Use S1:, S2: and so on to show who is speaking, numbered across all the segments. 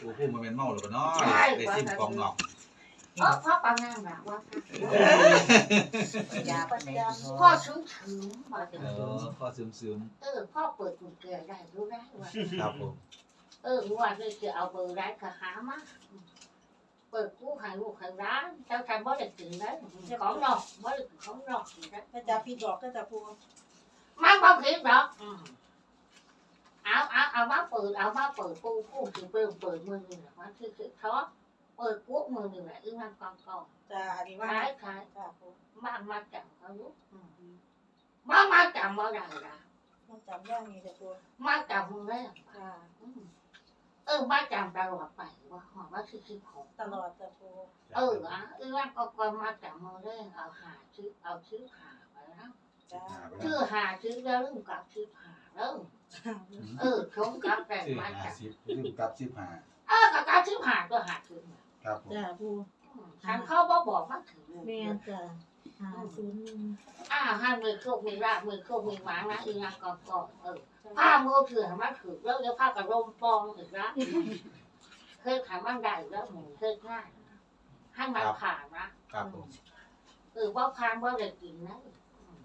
S1: ปูผู้มันเป็นเมาหรือเปล่าเนาะ
S2: ใช่
S1: ได้ซิมกองนอก
S2: เออพ่อปังงานแบบว่า
S3: ยาปัญญา
S2: พ่อชื้อถึงมาถึง
S1: เออข้อซึมซึม
S2: เออพ่อเปิดกุญแจได้รู้ได้ว่า
S1: ๆครับผม
S2: เออว่าเลยจะเอาเบอร์ได้ก็หามาเปิดกู้หายลูกหายร้านเจ้าชายบ่ได้ถึงได้ของนอกบ่ได้ของนอกถึงได้
S3: ก็จะพี่ดอกก็จะพูด
S2: มันบ่ผิดหรอกอืม เอาเอาเอามาเปิดเอามาเปิดกู้กู้ถึงเปิดเปิดมือหนึ่งว่าคือคือท้อเปิดกู้มือหนึ่งแหละอีมันกองกอง
S3: จะอันนี้ว่า
S2: ขายขาย
S3: จะพูด
S2: บ้านมาจับเขาลูกบ้านมาจับมาได้ละ
S3: มันจำได้มีจะพูด
S2: มาจับมึงแล้ว
S3: ค่ะ
S2: อืมเออมาจับตลอดไปว่าหอมว่าคือคือของ
S3: ตลอดจะพูด
S2: เอออะอีว่าก็ก็มาจับมือเรื่องเอาหาชื่อเอาชื่อหาไปแล้ว
S3: จ้า
S2: ชื่อหาชื่อแล้วลืมกับชื่อหาแล้ว เออชมกับแต่
S1: ชื่อ
S2: มา
S1: หา
S2: จับ
S1: สิบลืมกับสิบหา
S2: เออกับการชื่อหาก็หาชื่อมา
S1: ครับผม
S3: จ้าพูด
S2: อืมฉันเข้าบ่บอกมาถึง
S3: แม่จ้าหาศูนย์หนึ่ง
S2: อ่าห้ามือโคกมีรากมือโคกมีหมานะอีนางกอนกอนเออผ้ามือถือมาถือแล้วเดี๋ยวผ้ากระรมปองอีกนะเคยถามมันได้แล้วหมูเคยง่ายให้มันผ่านนะครับ
S1: ผม
S2: เออว่าผ่านว่าได้กินนะอืม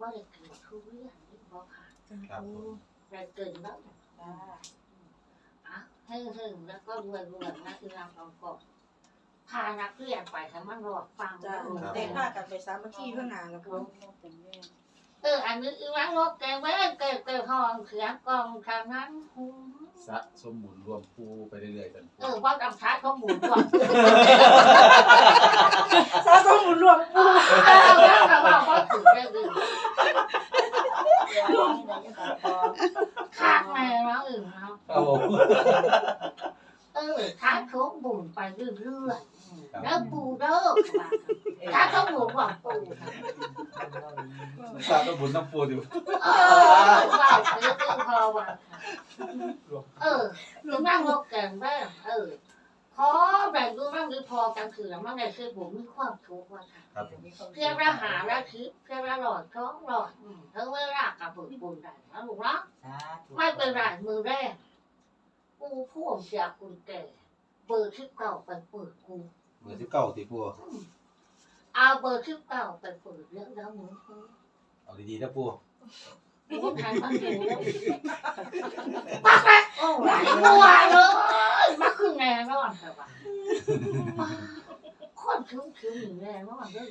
S2: ว่าได้กินทุเรียนนี่ว่าผ่าน
S3: จ้าพูด
S2: ได้กินแล้ว
S3: จ้า
S2: อะให้หึ่งแล้วก็รวยรวยนะคือนางกอนกอนพานักเรียนไปให้มันรอดฟัง
S3: จ้า
S2: แล้ว
S3: ได้ผ้ากันไปสามัคคีเพื่องานแล้วพูด
S2: เออ อันนี้อีวันรถแกแม่แกแกห้องเสียงกองทางนั้นหู
S1: สะสมบุญรวมปูไปเรื่อยๆกัน
S2: เออว่าจำช้าเขาหมุนก่อน
S3: สะสมบุญรวมพู
S2: เออแล้วก็ว่าเขาถือได้ดี ข้างในเราอื่นเนาะ
S1: ครับผม
S2: เออข้างเขาหมุนไปเรื่อยๆแล้วปูเด้อข้างเขาหมุนว่าปู
S1: สะสมบุญน้ำปูอยู่
S2: เออว่าคือคือพอว่าเออหรือนั่งรถแกงแม่เออขอแบ่งดูนั่งดูพอกันคื อแล้วมันได้คือผมมีความทุกข์ว่าค่ะ
S1: ครับผม
S2: เพียงละหาละคิดเพียงละหลอดท้องหลอดอืมเธอเวลากับบุญบุญได้นะลูกเนาะไม่เป็นไรมือแรกกูพ่วงเสียคุณแก่เบอร์ที่เก่าไปเปิดกู
S1: เบอร์สิบเก้าตีปู
S2: เอาเบอร์ที่เก่าไปเปิดเรื่องแล้วมึง
S1: เอาดีๆนะปู
S2: กูทานมันอยู่แล้วปักแรกโอ้ไหลมัวเลยมาขึ้นแน่นอนแต่ว่าคน ถึงถึงอยู่แน่นอนเลย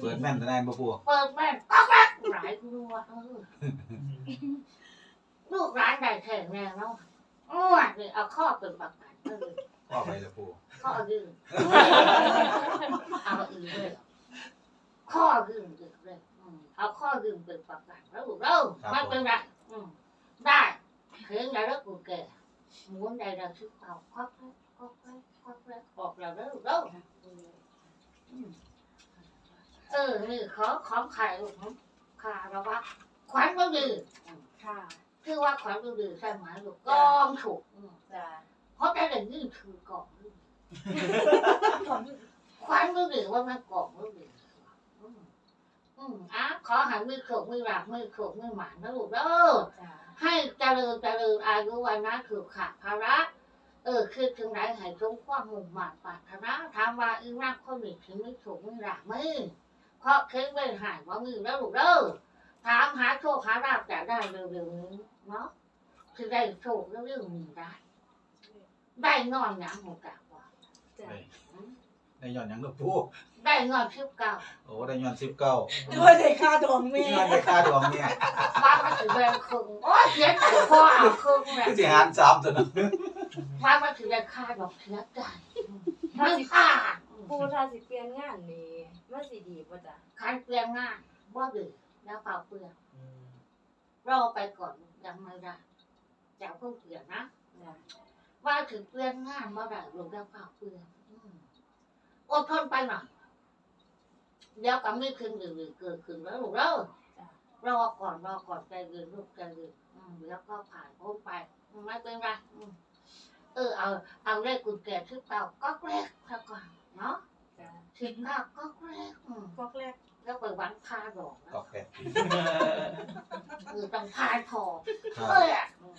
S1: เปิดแม่นแต่นายบ่ปู
S2: เปิดแม่งปักแรกหลายกูว่าเออลูกร้านใดแข่งแน่นอนอ้วนเลยเอาข้อเป็นประกันเออ
S1: พ่อไปละปู
S2: ข้ออื่นเอาอื่นเลยข้ออื่นอื่นเลยอืมเอาข้ออื่นเป็นประกันแล้วลูกเล่าไม่เป็นไรอืมได้เห็นแล้วแล้วกูแก่หมุนใดเราชื่อเอาควักเลยควักเลยควักเลยบอกเราแล้วลูกเล่าอืม เออ นี่ขอของไข่ลูกขาเราว่าขวัญก็ดีอืม
S3: ค่ะ
S2: คือว่าขวัญก็ดีใช่ไหมลูกกองถูกเพราะแต่ยื่นถือกล่องนี่ควันมือหรือว่ามันกล่องมือหรืออือืมอะขอหันมือโขกมือหลักมือโขกมือหมานนะลูกเด้อให้เจริญเจริญอายุวันนะถือขาดภาระ เออคือถึงไหนให้สมความมุ่งมั่นปรารถนาถามว่าอีรักคนหนึ่งถึงไม่ถูกมือหลักมือเพราะเคยเป็นหายว่ามือแล้วลูกเด้อถามหาโชคหาลาบจะได้เร็วๆนี้เนาะคือได้โชคเรื่องๆมีได้ได้นอนหยังหมูกะว่า
S3: จ้า
S1: ได้ได้ย้อนหยังนะปู
S2: ได้นอนชิบเก่า
S1: โอ้ได้ย้อนสิบเก้า
S3: ด้วยได้ค่าดองแม่
S1: ย้อนได้ค่าดวงเนี่ย
S2: บ้านมาถือแบงครึ่งโอ้ยเสียใจพ่อเอาครึ่งเนี่ย
S1: คือสิหารสามตัวนะ
S2: บ้านมาถือแบงค่าดอกเสียใจไม่ค่า
S4: ปูถ้าสิเปลี่ยนงานนี่มันสิดีป่ะจ๊ะ
S2: คันเปลี่ยนงานบ่ดื้อแล้วเปล่าเปลืองรอไปก่อนยังไม่ได้จะเพิ่งเปลี่ยนนะ
S4: จ้ะ
S2: ว่าถึงเปลี่ยนงานเมื่อไหร่ลงแล้วเปล่าเปลืองอืมอดทนไปหน่อยเดี๋ยวก็ไม่คืนหรือเกิดขึ้นแล้วลูกเด้อรอก่อนรอก่อนใจเย็นลูกใจเย็นอืมแล้วก็ผ่านพ้นไปไม่เป็นไรอืม เออเอาเอาเลขกุญแจที่เปล่าก็แรกซะก่อนเนาะ
S4: จ้ะ
S2: สิบเก้าก็แรกอืม
S3: ฟอกแรก
S2: แล้วไปวันพาดอกนะ
S1: ก็แค่
S2: คือต้องพาทอง
S1: ครับ
S2: เพื่ออืม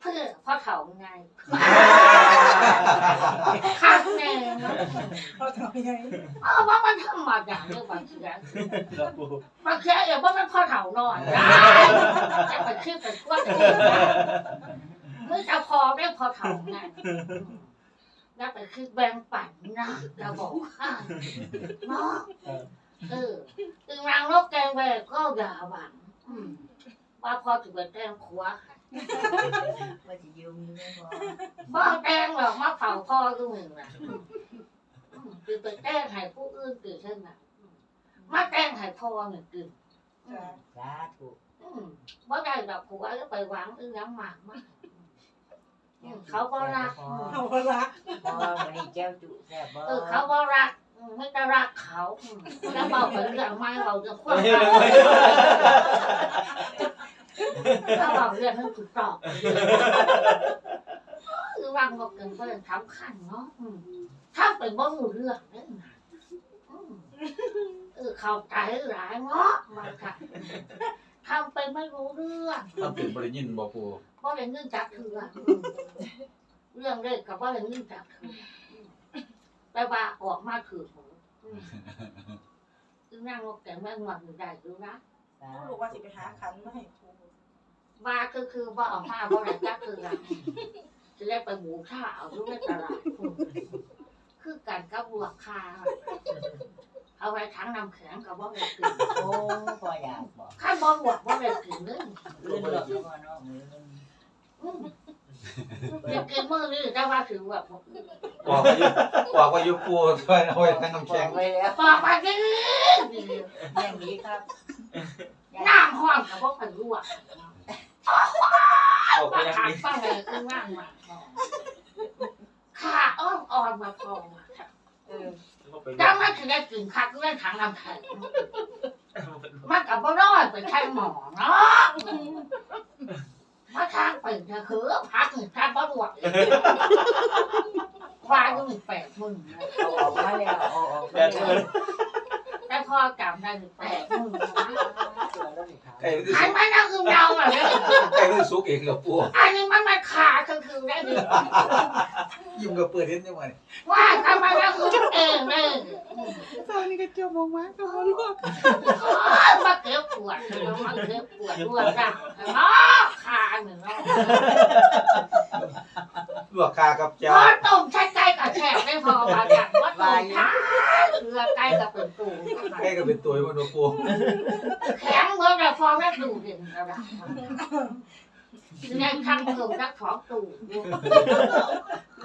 S2: เพื่อพ่อเขาไงคักแน่เนาะ
S3: เขาทำยังไง
S2: เออว่ามันธรรมดาเรื่องบางเสีย
S1: ครับปู
S2: บางเสียอย่างว่ามันพ่อเฒ่านอนนะจะไปชื่อไปกว้างเมื่อจะพอได้พอเฒ่าไงแล้วไปคือแบงปั่นนะจะบอกให้เนาะเออตึงรางนกแกงแหวกก็อย่าหวังว่าพอถึงไปแต้งขัว
S5: ว่าจะยืมเงินบ่
S2: บ่แต้งหรอกมาเผาพ่อก็มึงนะอืมคือไปแต้งให้ผู้อื่นตื่นเช่นน่ะมาแต้งให้พ่อหนึ่งตื่น
S3: จ้ะ
S5: สาธุ
S2: อืมบ่ได้ดอกผัวก็ไปหวังอึ้งยังหมากมาก อืมเขาบ่รักอืม
S3: เอาละ
S5: พอวันนี้แก้วจุแซ่บบ่
S2: เออเขาบ่รักอืมไม่ได้รักเขาอืมแล้วเบาไปเรื่องไม่เบาเรื่องความรักถ้าเบาเรื่องนั้นถูกตอบคือวางบอกเกินเพื่อนสำคัญเนาะอืมถ้าเป็นบ่รู้เรื่องเนี่ยนะอืมเออเข้าใจหลายเนาะมาค่ะ ทำเป็นไม่รู้เรื่อง
S1: ทำเป็นบริยินบ่ปู
S2: เพราะเป็นเรื่องจักเถื่อเรื่องเล็กกับว่าเป็นเรื่องจักเถื่อแต่ว่าออกมาถือหมดคือนั่งรถแต่แม่งหวังอยู่ได้ดูนะ
S5: สา
S3: ผู้
S5: ธุ
S3: รู้ว่าสิไปหาขันมาให้ครู
S2: ว่าคือคือว่าออกมาว่าอะไรจักเถื่อจะได้ไปหมูข้าเอาลูกในตลาดคือการกับบวกคา เอาไว้ทั้งน้ำแข็งกับว่าอะไรกิน
S5: โอ้พออยากบ่
S2: ข้าบอลบวกว่าอะไรกินเลย
S5: เงินหลดบ่เนาะมือมัน
S2: เด็กกินมือนี่ได้ว่าถือว่า
S1: บอกว่ายุบอกว่ายุปูด้วยเอาไว้ทั้งน้ำ
S5: บ
S1: แข็
S5: องกไว้แล้ว
S2: บอกมาดิ
S5: อย่างนี้ครับ
S2: น้ำห้อนกับพวกผันรั่ว
S1: บอก
S2: ปา
S1: ว่ายัง
S2: ขาด
S1: มี
S2: ป้าเลยคือว่างมาขาอ้อนอ่อนมาพอมา
S5: เออ
S2: จังมันถึงได้กลิ่นคักเรื่องถังน้ำแข็งมันกับบ่ร้อยไปใช้หมอเนาะมาทางเป็นเธอคือพักหนึ่งทางบ่รวดควายก็มีแปดมึง
S5: เอาออกมาแล้วเอาออกมา
S1: แปด
S5: แล้
S1: เงิ
S5: วน
S2: แต่พอจำได้แปดมึง
S5: ตัวแล้วนี่ครับ
S1: ไก่มัน
S2: หันมานั่งคือเราอะเนี่ย
S1: ไก่มันสุกเองกับปู
S2: อันนี้มันมันขาดคือคือได้ดี
S1: ยิ้มกับเปิดเห็นยังไง
S2: ว่าทำไมนั่งคือเองเลย
S3: ตอนนี้ก็เจียวมองมาก็มาลวก
S2: มาเก็บปวดเลยมาเก็บปวดด้วยจ้ะเนาะขาหนึ่งเนาะ
S1: ลวกคากับ
S2: พ
S1: เจ้า
S2: อต้มใช้ไก่กับแฉกได้พอมาจากว่าต้มขาเรือไก่กับเป็นตู
S1: ไก่ก็เป็นตัวมันบ่ปู
S2: แข็งเมื่อไรพอได้ดูเด่นกระ ดับยังทำเพิ่มรักของตู
S5: ลู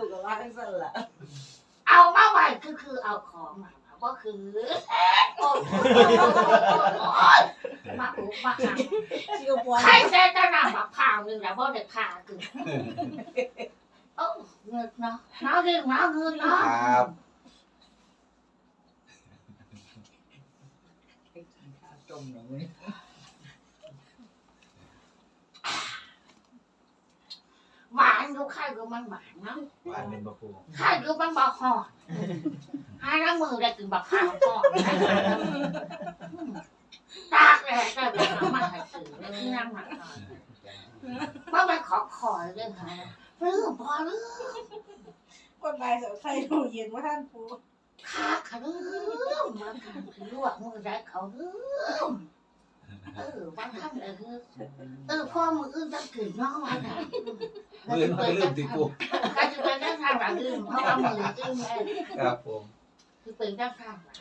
S5: กก็ว่าจังซั่นล่ะ
S2: เอามาไว้คือคือเอาของมาก็คือโอ้ยมาอุมาหัง
S3: เจียวปวด
S2: ใครแซ่จะนำมาพาวหนึ่งแล้วบ่ได้พาคือเออเงินเนาะน้าเรื่องน้าเงินเนาะ
S1: ครับ
S5: ไปกินข้าวต้มหน่อยมื้อ
S2: หวานดูข้าวดูมันหวานเนาะ
S1: หวานเป็นบ่ปู
S2: ข้าวดูมันบอกหอดหาล้างมือได้กินบักข้าวหอดตากแดดได้ไปหามาให้สื่อแล้วที่นั่งหนักหน่อยว่ามันขอขอเรื่องอะไรเรื่องพอเรื่อง
S3: กดลายเสือไทยดูเย็นว่าท่านครู
S2: ข้าขะเรื่องมาทำคือลวกมือได้เขาเรื่องเออบางท่านเลยคือเออพ่อมืออื่นจะกินน้องมาค่ะ
S1: มือมันก็ลืมติปู
S2: ก็จะเป็นด้านทางหลังอื่นเพราะว่ามืออื่นแม่
S1: ครับผม
S2: คือเป็นด้านข้างหลัง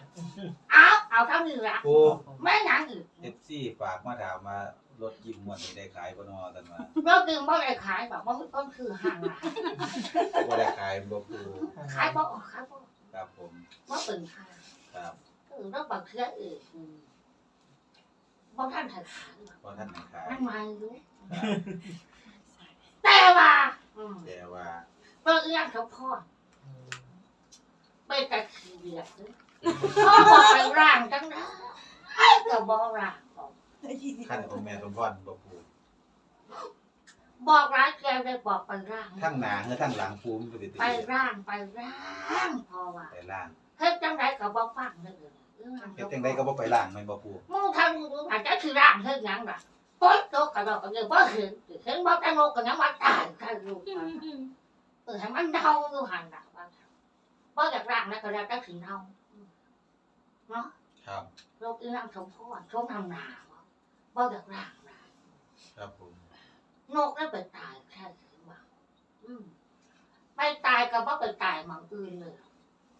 S2: เอาเอาเท่านี้ละ
S1: ปู
S2: แม่ยังอีก
S1: เอฟซีฝากมาถามมารถยิ้มมวนนี่ได้ขายบ่นอตันมา
S2: เรากินบ่ได้ขายแบบว่ามันก็คือห่างหลาย
S1: บ่ได้ขายบ่ปู
S2: ขายบ่ออกขายบ่
S1: ครับผม
S2: ว่าเป็นขาย
S1: ครับ
S2: เออเราบักเชื่อเองบ่ท่านถ่ายขายหรอก
S1: เพราะท่านให้ขาย
S2: มันไม่รู้ แต่ว่าอืม
S1: แต่ว่า
S2: เปิดเอื้อนเขาพ่อไปแต่ขี้เดียดเลยพ่อบอกไปร่างจังนะก็บ่ร่างบอก
S3: ได้ยิน
S1: ขั้นของแม่สมพรบ่ปู
S2: บอกร้ายแกได้บอกไปร่าง
S1: ทั้งหน้าเฮือทั้งหลังปูมันสิติ
S2: ไปร่างไปร่างพอว่า
S1: ไปล่าง
S2: เฮ็ดจังไดก็บ่ฟังเลย
S1: เฮ็ดจังไดก็บ่ไปล่างแม่นบ่ปู
S2: มึงทำมึงอาจจะคือร่างเฮ็ดหยังล่ะ ปอยโตกระดอกก็ยังบ่เห็นเห็นบ่แต่โลกก็ยังว่าตายใครรู้มาเออให้มันเดาอยู่หันน่ะว่าบ่อยากร่างนะก็แล้วแต่ถึงเดาเนาะ
S1: ครับ
S2: โรคอีนั่งสมพรชมทำนาบ่บ่อยากร่างนะครับ
S1: ผม
S2: นกได้ไปตายแค่ถือว่าอืมไปตายก็บ่ไปตายมองอื่นเลย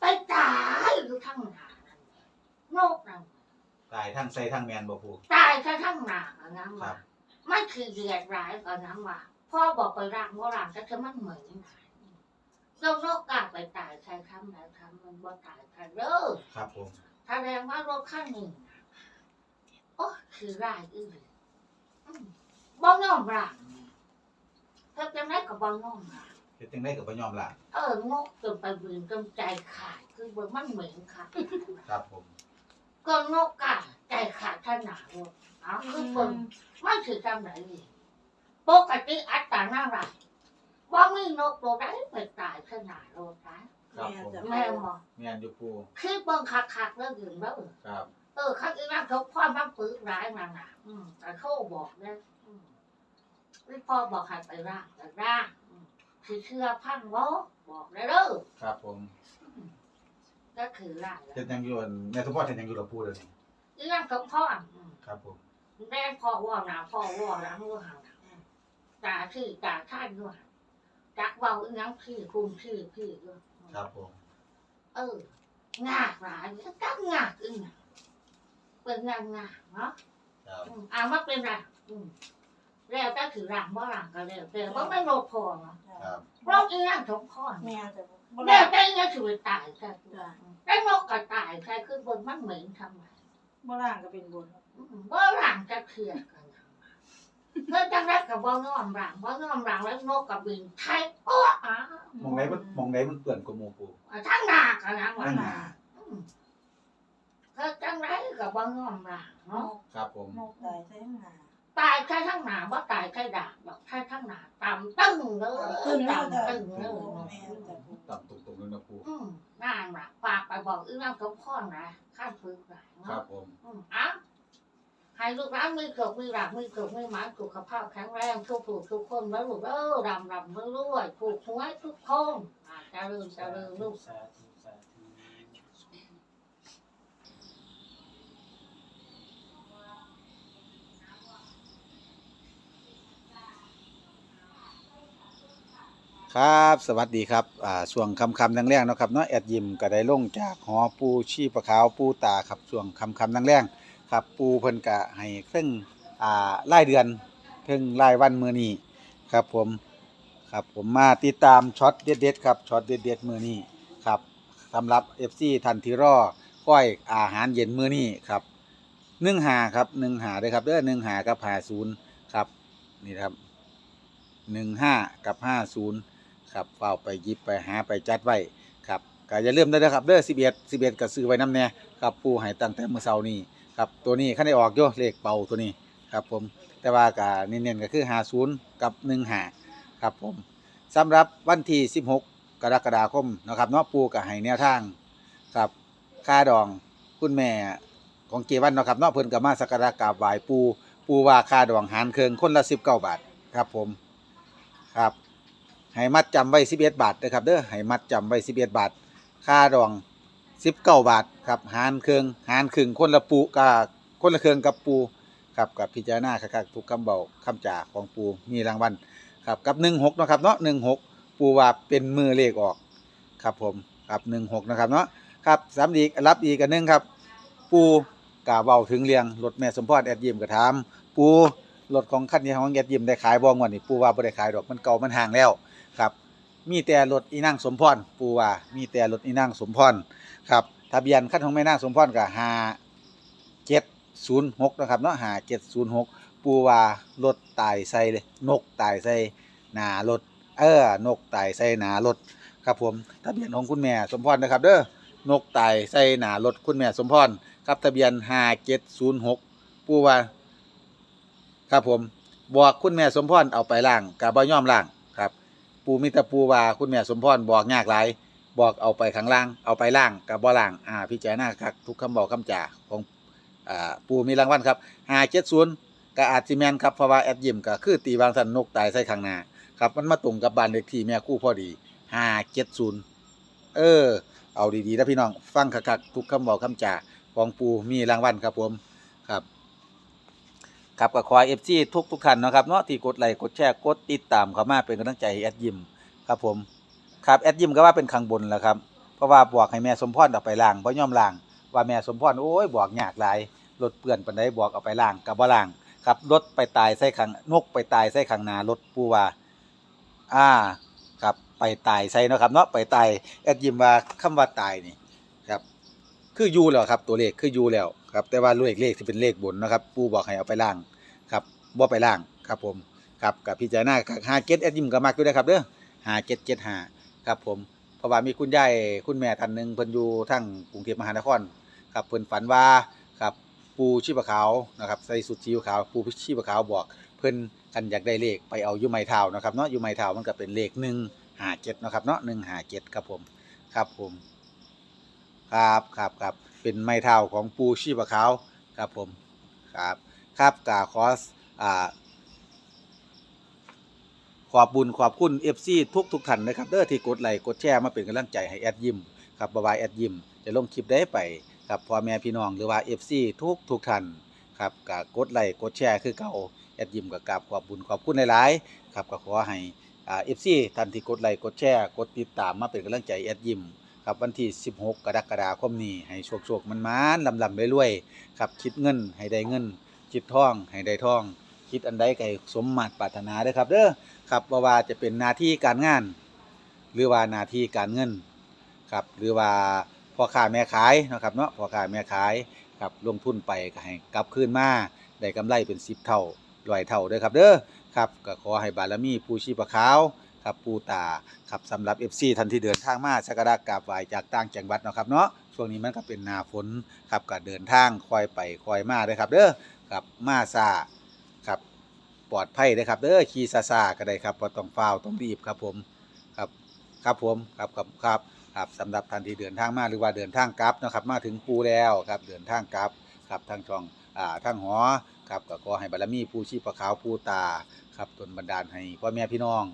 S2: ไปตายอยู่ทั้งนานั่นนกนั่น
S1: ตายทั้งใส่ทั้งแมนบ่ปู
S2: ตายแค่ทั้งนาอันนั้น
S1: ครั
S2: ว่า
S1: บ
S2: มันคือเดือดร้ายกว่านั้นว่าพ่อบอกไปร่างว่าร่างก็จะมันเหมือนกันเจ้านกกาไปตายใครทำไหนทำมันบ่ตายกันเด้อ
S1: ครับผม
S2: แสดงว่ารถข้างหนึ่งน่ะโอ้คือร้ายอื่นอืมบ้องน้อมร่างเนี่ยเธอจะได้กับบ้องน้อมร่าง
S1: เฮ็ดจังได๋ก็บ่ยอมละ
S2: เอองกจนไปบืนจนใจขาดคือเบิ่งมันเหมือนค่ะ
S1: ครับผม
S2: ก็นกกาใจขาดท่านหนาโลดเอาคือเบิ่งมันคือจำไหนดีปกติอัตตาหน้ารักว่ามีนกตัวใดไปตายขนาดโลดนะครับ
S1: ผม
S2: แม่บอ
S1: แม่นอยู่ปู
S2: คือเบิ่งคักๆแล้วยืนแล้ว
S1: ครับ
S2: เออข้างอีนั่นเขาพ่อมันปื้ร้ายมาน่ะ อืมแต่เขาบอกเนะอืมพี่พ่อบอกให้ไปร่างไปร่างอืมคือเชื่อพังบ่บอกได้เด้อ
S1: ครับผม
S2: ก็คือร่าง
S1: เฮ็ดหยังอยู่อั่นแม่สมพรเฮ็ดหยังอยู่ล่ะปูเดี๋ยวนี้
S2: อีนั่นเขาพ่ออืม
S1: ครับผม
S2: แม่พ่อว่าหนาพ่อว่าหลังว่าหางตาชื่อตาท่านด้วยจักเบาอีนังพี่คุมชื่อพี่ด้วย
S1: ครับผม
S2: เอองากหลายจักงากอึ้งน่ะเป็นงานงากเนาะ
S1: ครับ
S2: อืมอ่ามาเป็นไรอืมแล้วก็ถือหลังบ่หลังก็แล้วแต่ว่าไม่โลภพอเนาะ
S1: ครับ
S2: โรค อีนั่งสมพร
S3: แม่จะบ่
S2: แล้
S3: ร่าวง
S2: แต่อีนั่งถือตายใช่ได้นกก็ตายใช่คือบนมันเหม็นทำไม
S3: บ่ร่างก็เป็นบุญ
S2: บ่หลังจะเคลียร์กันเมื่อจังแรกกับบ่งอมหลังบ่งอมหลังแล้วนกกับบินไทยโอ้อะ
S1: มองไหนมันมองไหนมันเปื้อนกว่าหมูปู
S2: ทั้งหนากันนะว่า
S1: ทั้งหนา
S2: เมื่อจังไรกับบ่งอมหลังเนาะ
S1: ครับผม
S3: นกตายใช่ไหม
S2: ตายแค่ทั้งหนาบ่ตายแค่ด่าบอกแค่ทั้งหนาตำตึ้งเลย
S3: ขึ้นแล้ว
S2: ตำ
S3: แต่
S2: ตึ้งเลย
S3: แม่จะพูด
S1: ต่ำตรงนั่นนะปู
S2: อืมนั่นล่ะฝากไปบอกอีนั่งสมพรนะข้ามฟื้นหลาย
S1: ครับผม
S2: อืมอะให้ลูกร้านมือเกือบมือหลักมือเกือบมือหมาสุขภาพแข็งแรงทุกผู้ทุกคนแล้วลูกเออรำรำมือรวยถูกหวทุกคนอะเจริญเจริญลูก
S6: สาธุสาธุ
S1: ครับสวัสดีครับอ่าช่วงคำคำนังแรงเนาะครับเนาะแอดยิมก็ได้ลงจากหอปูชีปะขาวปูตาครับช่วงคำคำนังแรงครับปูเพิ่นกะให้เครื่องอ่ารายเดือนเครื่องรายวันมือนี้ครับผมครับผมมาติดตามช็อตเด็ดๆครับช็อตเด็ดๆมือนี้ครับสำหรับ FC ทันทีรอก้อยอาหารเย็นมือนี้ครับหนึ่งหาครับหนึ่งหาด้วยครับเด้อหนึ่งหากับหาศูนย์ครับนี่ครับหนึ่งห้ากับห้าศูนย์ ครับเฝ้าไปหยิบไปหาไปจัดไว้ครับก็อย่าลืมเด้อนะครับเด้อ11 11ก็ซื้อไว้น้ำแน่ครับปูให้ตั้งแต่เมื้อเช้านี้ครับตัวนี้คันได้ออกอยู่เลขเป่าตัวนี้ครับผมแต่ว่าก็เน้นๆก็คือ50กับ15ครับผมสำหรับวันที่16กรกฎาคมนะครับเนาะปูก็ให้แนวทางครับค่าดองคุณแม่ของเกวันเนาะครับเนาะเพิ่นก็มาสักการะกราบไหว้ปูปูว่าค่าดองหารเคืองคนละ19บาทครับผมครับ ให้มัดจำไว้11บเอ็ดบาทนะครับเด้อให้มัดจำไว้11บเอ็ดบาท ค่าดอง19บเก้าบาทครับหารเครื่องหารครึ่งคนละปูกับคนละเครื่องกับปูครับกับพิจารณาครับทุกคำเบาคำจ่าของปูมีรางวัลครับกับ16เนะครับเนาะ16ปูว่าเป็นมือเลขออกครับผมครับ16นะครับเนาะครับสามอีกรับอีกอันหนึงครับ ปูกะเว้าถึงเรื่องรถแม่สมพรแอดยิมก็ถามปูรถของคันนี้ของแอดยิมได้ขายบ่งวดนี้ปูว่าบ่ได้ขายดอกมันเก่ามันห่างแล้ว ครับมีแต่รถอีนั่งสมพรปูว่ามีแต่รถอีนั่งสมพรครับทะเบียนคันของแม่นางสมพรก็ห้าเจ็ดศูนย์หกนะครับเนาะห้าเจ็ดศูนย์หกปูว่ารถตายใส่เลยนกตายใส่หนารถเออนกตายใส่หนารถครับผมทะเบียนของคุณแม่สมพรนะครับเด้อนกตายใส่หนารถคุณแม่สมพรครับทะเบียนห้าเจ็ดศูนย์หกปูว่าครับผมบอกคุณแม่สมพรเอาไปล่างกับบ่ยอมล่าง ปูมิตรปูว่าคุณแม่สมพรบอกยากหลายบอกเอาไปข้างล่าง เอาไปล่างกับบ่ล่างอ่าพิจารณาครับทุกคำบอกคำจ่าของอ่าปูมีรางวัลครับห้าเจ็ดศูนย์ก็อาจิแมนครับเพราะว่าแอดยิมก็คือตีบางสันนกตายใส่ข้างหน้าครับมันมาตรงกับบ้านเลขที่แม่คู่พอดีห้าเจ็ดศูนย์เออ เอาดีๆนะพี่น้อง ฟังคักๆทุกคำบอกคำจ่าของปูมีรางวัลครับผม ครับครับก็ขอเอฟซีทุกทุกๆท่านนะครับเนาะที่กดไลค์กดแชร์กดติดตามเข้ามาเป็นกำลังใจแอดยิมครับผมครับแอดยิมก็ว่าเป็นข้างบนแหล้วครับเพราะว่าบอกให้แม่สมพรเอาไปล้างเพราะย่อมล้าง ว่าแม่สมพรโอ้ยบอกยากหลายรถเปื้อนปานใดบอกเอาไปล้างกับบ่ล้างครับรถไปตายใส่ข้างนกไปตายใส่ข้างนารถปูว่าอ่าครับไปตายใส่นะครับเนาะไปตายแอดยิมว่าคำว่าตายนี่ครับ คืออยู่แล้วครับตัวเลขคืออยู่แล้ว ครับแต่ว่าเลขเลขที่เป็นเลขบนนะครับปูบอกให้เอาไปล่างครับบ่ไปล่างครับผมครับกับพิจารณาหาเก็ตแอดยิมก็มักอยู่นะครับเด้อหาเก็ตเก็ตหาครับผมเพราะว่ามีคุณยายคุณแม่ท่านหนึ่งเพิ่นอยู่ทั้งกรุงเทพมหานครครับเพิ่นฝันว่าครับปูชีพขาวนะครับใส่สุดสีขาวปูชีพขาวบอก เพิ่นกันอยากได้เลขไปเอายูไม้เท้านะครับเนาะยูไม้เท้ามันก็เป็นเลขหนึ่งหาเจ็ดนะครับเนาะหนึ่งหาเจ็ดครับผมครับผม ครับครับครับ เป็นไม้เท้าของปูชีพขาวครับผมครับครับกาคอสอ่าขอบบุญขอบคุณ FC ทุกทุกท่านนะครับเด้อที่กดไลค์กดแชร์มาเป็นกำลังใจให้แอดยิมครับบายแอดยิมจะลงคลิปได้ไปครับพ่อแม่พี่น้องหรือว่า FC ทุกทุกท่านครับกกดไลค์กดแชร์คือเก่าแอดยิมกับกราบขอบบุญขอบคุณหลายๆครับก็ขอให้เอ่า FC ท่านที่กดไลค์กดแชร์กดติดตามมาเป็นกำลังใจแอดยิม ครับวันที่ 16 กรกฎาคมนี้ให้โชคโชคมันมานลำลำไปรวยๆครับคิดเงินให้ได้เงิน คิดทองให้ได้ทอง คิดอันใดก็ให้สมมาตรปรารถนาเด้อครับเด้อครับบ่ว่าจะเป็นหน้าที่การงาน หรือว่าหน้าที่การเงินครับหรือว่าพ่อค้าแม่ขายนะครับเนาะพ่อค้าแม่ขายครับลงทุนไปก็ให้กลับคืนมาได้กำไรเป็น10เท่าร้อยเท่าเด้อครับเด้อครับก็ขอให้บารมีผู้ชีพขาว ครับปูตาครับสำหรับ FC ท่านที่เดินทางมาสักการะกราบไหว้จากต่างจังหวัดเนาะครับเนาะช่วงนี้มันก็เป็นหน้าฝนครับก็เดินทางคอยไปคอยมาเด้อครับเด้อครับมาซาครับปลอดภัยเด้ครับเด้อขี่ซาซาก็ได้ครับบ่ต้องฟ้าวต้องรีบครับผมครับครับผมครับครับครับครับสำหรับท่านที่เดินทางมาหรือว่าเดินทางกลับนะครับ มาถึงปูแล้วครับเดินทางกลับครับทางช่องอ่าทางหอครับก็ขอให้บารมีผู้ชีพขาวผู้ตาครับตนบันดาลให้พ่อแม่พี่น้อง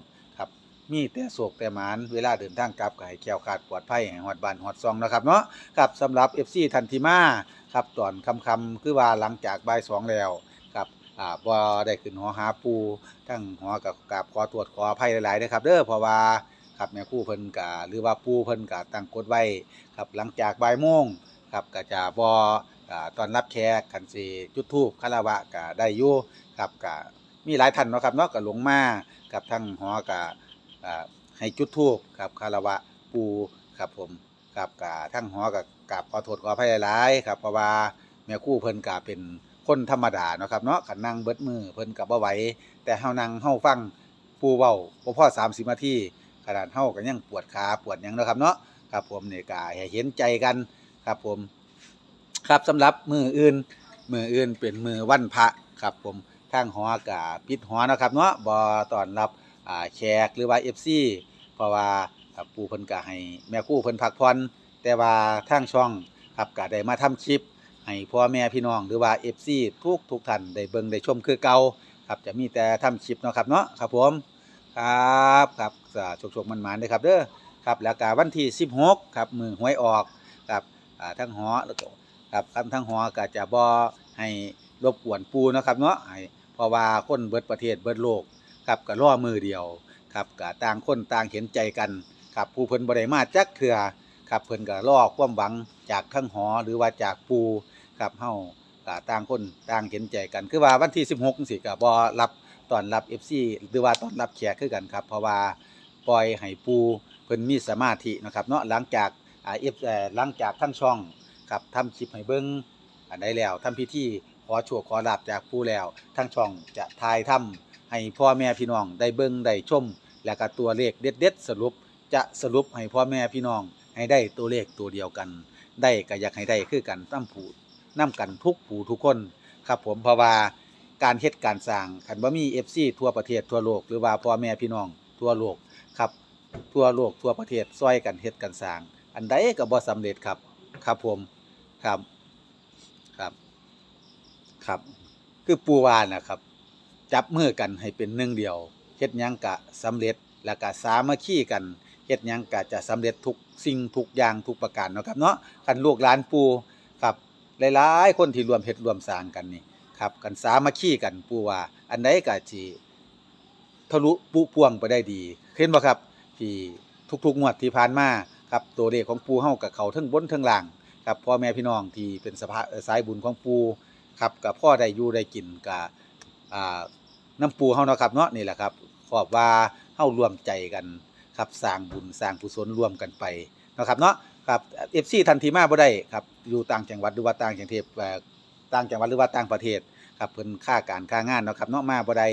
S1: มีแต่โศกแต่หมานเวลาเดินทางกลับก็ให้แคล้วคลาดปลอดภัยให้ฮอดบานฮอดซองนะครับเนาะครับสำหรับ FC ทันทีมาครับตอนคำคำคือว่าหลังจากบ่ายสองแล้วครับอ่าบ่ได้ขึ้นหอหาปูทั้งหอกับกราบขอตรวจขออภัยหลายๆนะครับเด้อเพราะว่าครับแม่คู่เพิ่นกะหรือว่าปูเพิ่นกะตั้งกฎไว้ครับหลังจากบ่ายโมงครับก็จะบ่อ่าตอนรับแขกคันสิจุดธูปคาราวะก็ได้อยู่ครับก็มีหลายท่านเนาะครับเนาะก็หลงมากับทั้งหอกะ อ่าให้จุดทูบครับคารวะปูครับผมครับกาทั้งหอกับกาบขอโทษขออภัยหลายๆครับเพราะว่าแม่คู่เพิ่นกาเป็นคนธรรมดาเนาะครับเนาะขันนั่งเบิดมือเพิ่นกับบ่ไหวแต่เฮานั่งเฮาฟังปูเว้าบ่พอ30นาทีขนาดเฮาก็ยังปวดขาปวดหยังเนาะครับเนาะครับผมเนี่ยก็ให้เห็นใจกันครับผม ครับสำหรับมืออื่น มืออื่นเป็นมือวันพระครับผมทางหอกาปิดหอเนาะครับเนาะบ่ตอนรับ อ่าแขกหรือว่า FC เพราะว่าปู่เพิ่นก็ให้แม่คู่เพิ่นพักผ่อนแต่ว่าทางช่องครับก็ได้มาทำคลิปให้พ่อแม่พี่น้องหรือว่า FC ทุกทุกท่านได้เบิ่งได้ชมคือเก่าครับจะมีแต่ทำคลิปเนาะครับเนาะครับผมครับครับสาโชคมันๆเด้อครับเด้อครับแล้วก็วันที่ 16 ครับมือหวยออกครับทั้งหอแล้วก็ครับคำทั้งหอก็จะบ่ให้รบกวนปูนะครับเนาะเพราะว่าคนเบิดประเทศเบิดโลก ครับก็ล่อมือเดียวครับก็ต่างคนต่างเห็นใจกันครับผู้เพิ่นบ่ได้มาจักเถื่อครับเพิ่นก็ล่อความหวังจากทั้งหอหรือว่าจากปูครับเฮาก็ต่างคนต่างเห็นใจกัน คือว่าวันที่ 16จังซี่ก็บ่รับตอนรับ FC หรือว่าตอนรับแขกคือกันครับ เพราะว่าปล่อยให้ปูเพิ่นมีสมาธินะครับเนาะหลังจากอ่าเอ่อหลังจากทั้งช่องครับทำคลิปให้เบิ่งอันใดแล้วทำพิธีขอโชคขอลาบจากปูแล้วทั้งช่องจะทายทำ ให้พ่อแม่พี่น้องได้เบิ่งได้ชม แล้วก็ตัวเลขเด็ดๆสรุปจะสรุปให้พ่อแม่พี่น้องให้ได้ตัวเลขตัวเดียวกัน ได้ก็อยากให้ได้คือกันตั้ผูนํกันทุกผู้ทุกคนครับผมเพราะว่าการเฮ็ดการสร้างคันบ่มี FC ทั่วประเทศทั่วโลกหรือว่าพ่อแม่พี่น้องทั่วโลกครับ ทั่วโลกทั่วประเทศซอยกันเฮ็ดกันสร้าง อันใดก็บ่สำเร็จครับ ครับผมครับครับ ครับ คือปูวานนะครับ จับมือกันให้เป็นหนึ่งเดียวเฮ็ดยังกะสำเร็จแล้วก็สามัคคีกันเฮ็ดยังก็จะสำเร็จทุกสิ่งทุกอย่างทุกประการเนาะครับเนาะคันลูกหลานปู่ครับหลายๆคนที่รวมเฮ็ดรวมสร้างกันนี่ครับกันสามัคคีกันปู่ว่า อันใดก็สิทะลุปุพวงไปได้ดีเห็นบ่ครับที่ทุกๆงวดที่ผ่านมาครับตัวเลขของปู่เฮากับเขาทั้งบนทั้งล่างครับพ่อแม่พี่น้องที่เป็นสภาสายบุญของปู่ครับกับพ่อได้อยู่ได้กินกับ อ่าน้ำปูเฮาเนาะครับเนาะนี่แหละครับขอบว่าเฮารวมใจกันครับสร้างบุญสร้างกุศลร่วมกันไปเนาะครับเนาะครับ FC ทันทีมาบ่ได้ครับอยู่ต่างจังหวัดหรือว่าต่างจังเทพเอ่อต่างจังหวัดหรือว่าต่างประเทศครับเพิ่นค่าการค่างานเนาะครับเนาะมาบ่ได้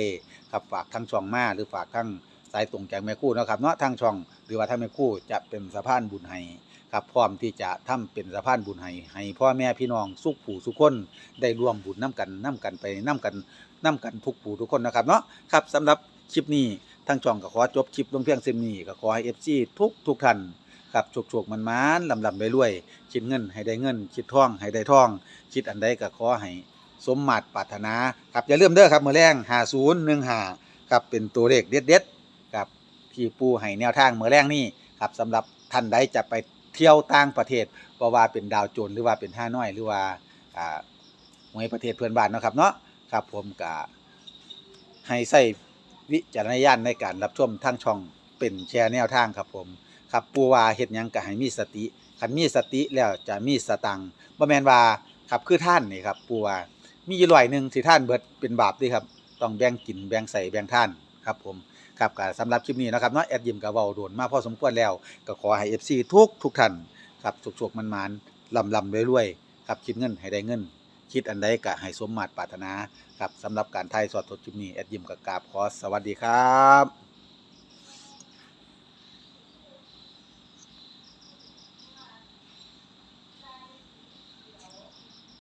S1: ครับฝากทางช่องมาหรือฝากทางสายตรงจากแม่คู่เนาะครับเนาะทางช่องหรือว่าทางแม่คู่จะเป็นสะพานบุญให้ ครับพร้อมที่จะทำเป็นสะพานบุญให้ให้พ่อแม่พี่น้องสุขผู้สุขคนได้ร่วมบุญนํกันนํกันไปนํกันนํกันทุกผู้ทุกคนนะครับเนาะครับสำหรับคลิปนี้ทางช่องก็ขอจบคลิปลงเพียงเท่านี้ก็ขอให้ FC ทุกทุกท่านครับโชคๆมันๆลำลำไปรวยคิดเงินให้ได้เงิน คิดท่องให้ได้ท่อง คิดอันใดก็ขอให้สมมาตรปรารถนาครับอย่าลืมเด้อครับมื้อแรง5015ครับเป็นตัวเลขเด็ดๆครับที่ปูให้แนวทางมื้อแรงนี่ครับสำหรับท่านใดจะไป เที่ยวต่างประเทศบ่ว่าเป็นดาวโจนหรือว่าเป็นฮาน้อย หรือว่าอ่าหวยประเทศเพื่อนบ้านเนาะครับเนาะครับผมก็ให้ใส่วิจารณญาณในการรับชมทางช่องเป็นแชร์แนวทางครับผมครับปูว่าเฮ็ดยังก็ให้มีสติคันมีสติแล้วจะมีสตังบ่แมนว่าครับคือท่านนี่ครับปูว่ามีอยู่ร้อยหนึ่งสิท่านเบิดเป็นบาปด้วยครับ ต้องแบ่งกินแบ่งใส่แบ่งท่านครับผม ครับก็สำหรับคลิปนี้นะครับเนาะแอดยิมกับเบาโดนมาพอสมควรแล้ว ก็ขอให้ FC ทุกทุกท่านครับสุกๆมันมันลำลำรวยๆครับคิดเงินให้ได้เงิน คิดอันใดก็ให้สมมาตรปรารถนาครับสำหรับการไทยสดสดคลิปนี้แอดยิมกับกราบขอสวัสดีครับ